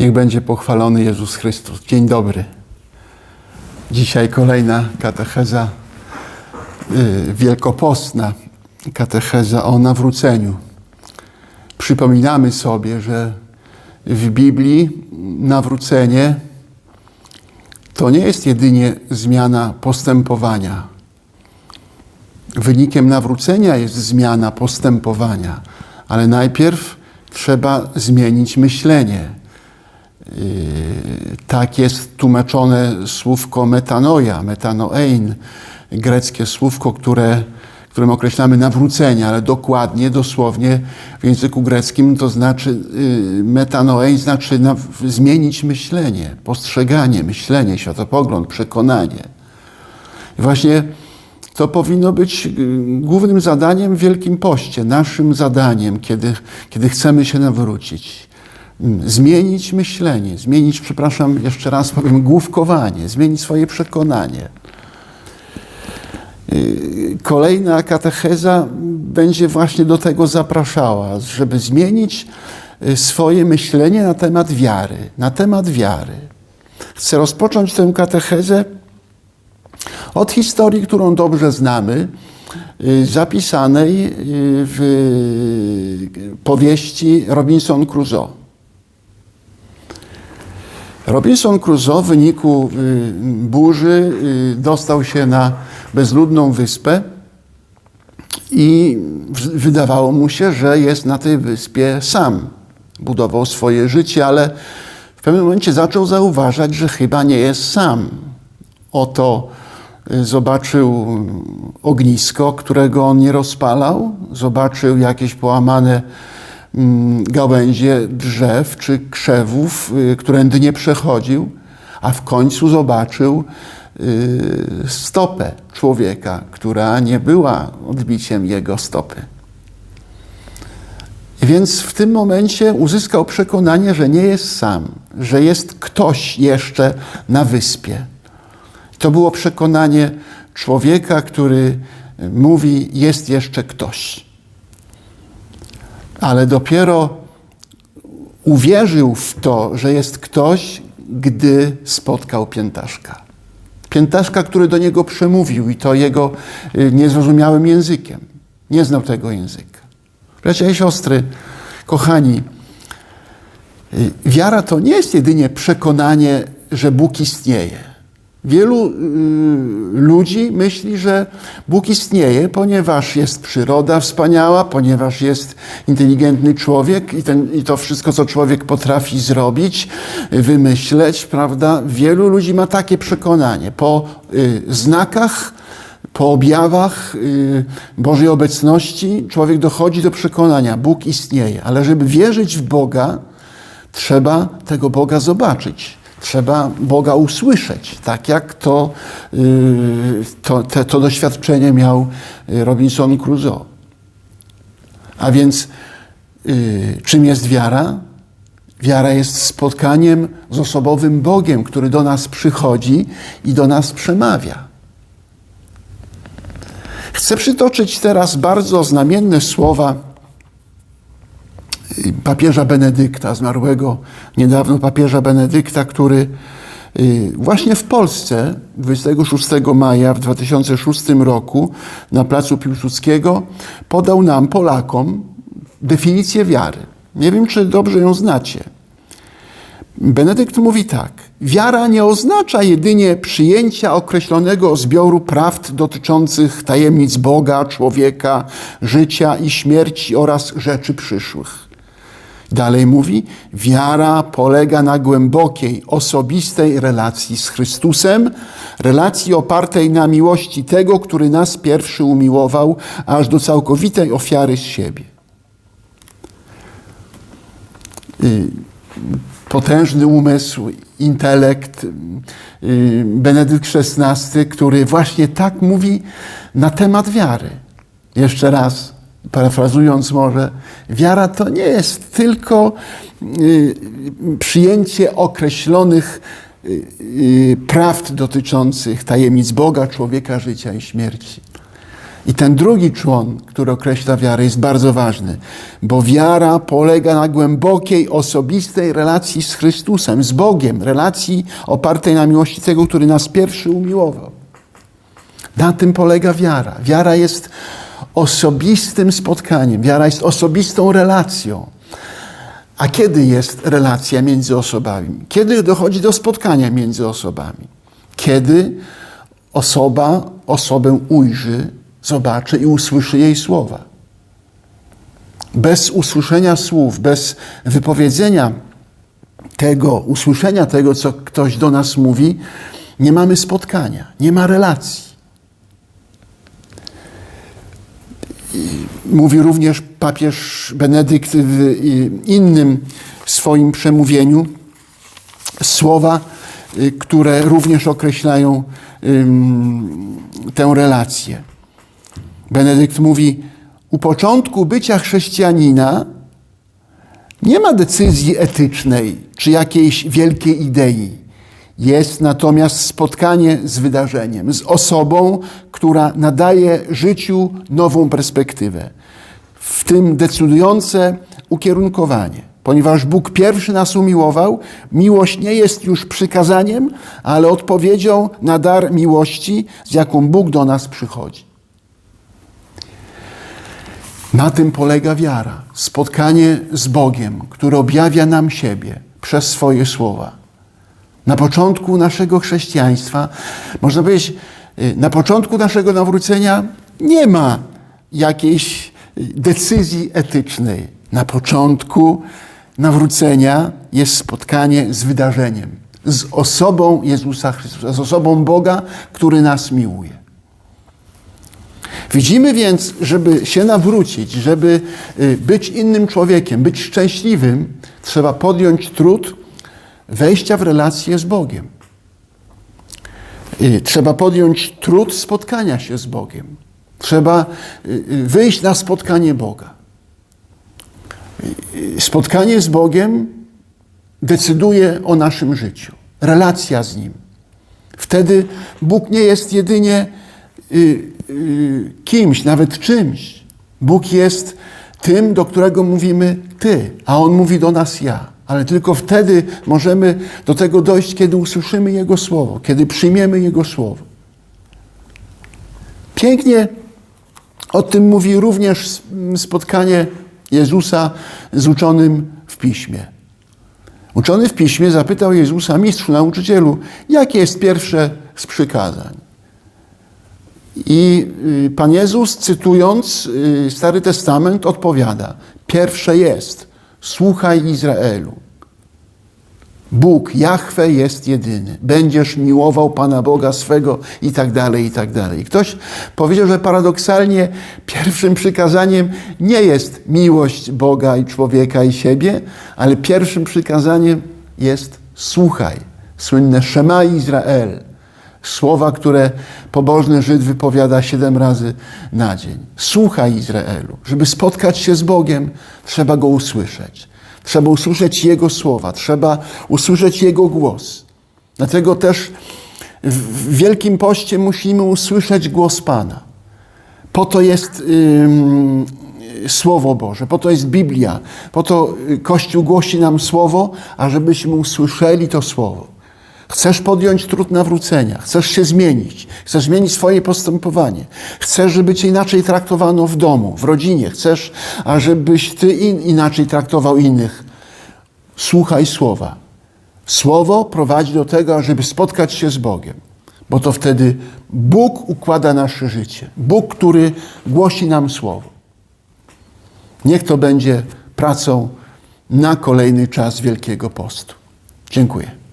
Niech będzie pochwalony Jezus Chrystus. Dzień dobry. Dzisiaj kolejna katecheza y, wielkopostna, katecheza o nawróceniu. Przypominamy sobie, że w Biblii nawrócenie to nie jest jedynie zmiana postępowania. Wynikiem nawrócenia jest zmiana postępowania, ale najpierw trzeba zmienić myślenie. Yy, Tak jest tłumaczone słówko metanoia, metanoein, greckie słówko, które, którym określamy nawrócenie, ale dokładnie, dosłownie w języku greckim to znaczy yy, metanoein znaczy na, zmienić myślenie, postrzeganie, myślenie, światopogląd, przekonanie. I właśnie to powinno być y, głównym zadaniem w Wielkim Poście, naszym zadaniem, kiedy, kiedy chcemy się nawrócić. Zmienić myślenie, zmienić, przepraszam, jeszcze raz powiem, główkowanie, zmienić swoje przekonanie. Y, Kolejna katecheza będzie właśnie do tego zapraszała, żeby zmienić y, swoje myślenie na temat wiary, na temat wiary. Chcę rozpocząć tę katechezę od historii, którą dobrze znamy, y, zapisanej w powieści Robinson Crusoe. Robinson Crusoe w wyniku y, burzy y, dostał się na bezludną wyspę i wydawało mu się, że jest na tej wyspie sam. Budował swoje życie, ale w pewnym momencie zaczął zauważać, że chyba nie jest sam. Oto y, zobaczył ognisko, którego on nie rozpalał, zobaczył jakieś połamane gałęzie drzew czy krzewów, y, którędy nie przechodził, a w końcu zobaczył y, stopę człowieka, która nie była odbiciem jego stopy. Więc w tym momencie uzyskał przekonanie, że nie jest sam, że jest ktoś jeszcze na wyspie. To było przekonanie człowieka, który mówi: Jest jeszcze ktoś. Ale dopiero uwierzył w to, że jest ktoś, gdy spotkał piętaszka. Piętaszka, który do niego przemówił i to jego y, niezrozumiałym językiem. Nie znał tego języka. Bracia i siostry, kochani, y, wiara to nie jest jedynie przekonanie, że Bóg istnieje. Wielu y, ludzi myśli, że Bóg istnieje, ponieważ jest przyroda wspaniała, ponieważ jest inteligentny człowiek i, ten, i to wszystko, co człowiek potrafi zrobić, wymyśleć, prawda? Wielu ludzi ma takie przekonanie. Po y, znakach, po objawach y, Bożej obecności człowiek dochodzi do przekonania, Bóg istnieje. Ale żeby wierzyć w Boga, trzeba tego Boga zobaczyć. Trzeba Boga usłyszeć, tak jak to, y, to, to doświadczenie miał y, Robinson Crusoe. A więc y, czym jest wiara? Wiara jest spotkaniem z osobowym Bogiem, który do nas przychodzi i do nas przemawia. Chcę przytoczyć teraz bardzo znamienne słowa papieża Benedykta, zmarłego niedawno papieża Benedykta, który y, właśnie w Polsce 26 maja w 2006 roku na placu Piłsudskiego podał nam, Polakom, definicję wiary. Nie wiem, czy dobrze ją znacie. Benedykt mówi tak: Wiara nie oznacza jedynie przyjęcia określonego zbioru prawd dotyczących tajemnic Boga, człowieka, życia i śmierci oraz rzeczy przyszłych. Dalej mówi: Wiara polega na głębokiej, osobistej relacji z Chrystusem, relacji opartej na miłości tego, który nas pierwszy umiłował, aż do całkowitej ofiary z siebie. Y, potężny umysł, intelekt, y, Benedykt XVI, który właśnie tak mówi na temat wiary. Jeszcze raz, parafrazując może, wiara to nie jest tylko y, przyjęcie określonych y, y, prawd dotyczących tajemnic Boga, człowieka, życia i śmierci. I ten drugi człon, który określa wiarę, jest bardzo ważny, bo wiara polega na głębokiej, osobistej relacji z Chrystusem, z Bogiem, relacji opartej na miłości tego, który nas pierwszy umiłował. Na tym polega wiara. Wiara jest osobistym spotkaniem, wiara jest osobistą relacją. A kiedy jest relacja między osobami? Kiedy dochodzi do spotkania między osobami? Kiedy osoba osobę ujrzy, zobaczy i usłyszy jej słowa. Bez usłyszenia słów, bez wypowiedzenia tego, usłyszenia tego, co ktoś do nas mówi, nie mamy spotkania, nie ma relacji. Mówi również papież Benedykt w innym swoim przemówieniu słowa, y, które również określają tę relację. Benedykt mówi: U początku bycia chrześcijanina nie ma decyzji etycznej czy jakiejś wielkiej idei. Jest natomiast spotkanie z wydarzeniem, z osobą, która nadaje życiu nową perspektywę. W tym decydujące ukierunkowanie. Ponieważ Bóg pierwszy nas umiłował, miłość nie jest już przykazaniem, ale odpowiedzią na dar miłości, z jaką Bóg do nas przychodzi. Na tym polega wiara. Spotkanie z Bogiem, który objawia nam siebie przez swoje słowa. Na początku naszego chrześcijaństwa, można powiedzieć, y, na początku naszego nawrócenia nie ma jakiejś y, decyzji etycznej. Na początku nawrócenia jest spotkanie z wydarzeniem, z osobą Jezusa Chrystusa, z osobą Boga, który nas miłuje. Widzimy więc, żeby się nawrócić, żeby y, być innym człowiekiem, być szczęśliwym, trzeba podjąć trud wejścia w relację z Bogiem. Y, trzeba podjąć trud spotkania się z Bogiem. Trzeba y, wyjść na spotkanie Boga. Spotkanie z Bogiem decyduje o naszym życiu, relacja z Nim. Wtedy Bóg nie jest jedynie y, y, kimś, nawet czymś. Bóg jest tym, do którego mówimy Ty, a On mówi do nas ja. Ale tylko wtedy możemy do tego dojść, kiedy usłyszymy Jego słowo, kiedy przyjmiemy Jego słowo. Pięknie o tym mówi również spotkanie Jezusa z uczonym w piśmie. Uczony w piśmie zapytał Jezusa, mistrzu, nauczycielu, jakie jest pierwsze z przykazań? I y, Pan Jezus, cytując y, Stary Testament, odpowiada: Pierwsze jest: Słuchaj Izraelu. Bóg, Jahwe jest jedyny. Będziesz miłował Pana Boga swego i tak dalej, i tak dalej. Ktoś powiedział, że paradoksalnie pierwszym przykazaniem nie jest miłość Boga i człowieka i siebie, ale pierwszym przykazaniem jest słuchaj. Słynne Shema Izrael. Słowa, które pobożny Żyd wypowiada siedem razy na dzień. Słuchaj Izraelu. Żeby spotkać się z Bogiem, trzeba Go usłyszeć. Trzeba usłyszeć Jego słowa, trzeba usłyszeć Jego głos. Dlatego też w Wielkim Poście musimy usłyszeć głos Pana. Po to jest yy, Słowo Boże, po to jest Biblia, po to Kościół głosi nam Słowo, ażebyśmy usłyszeli to Słowo. Chcesz podjąć trud nawrócenia, chcesz się zmienić, chcesz zmienić swoje postępowanie, chcesz, żeby cię inaczej traktowano w domu, w rodzinie, chcesz, ażebyś ty in, inaczej traktował innych. Słuchaj słowa. Słowo prowadzi do tego, żeby spotkać się z Bogiem, bo to wtedy Bóg układa nasze życie. Bóg, który głosi nam słowo. Niech to będzie pracą na kolejny czas Wielkiego Postu. Dziękuję.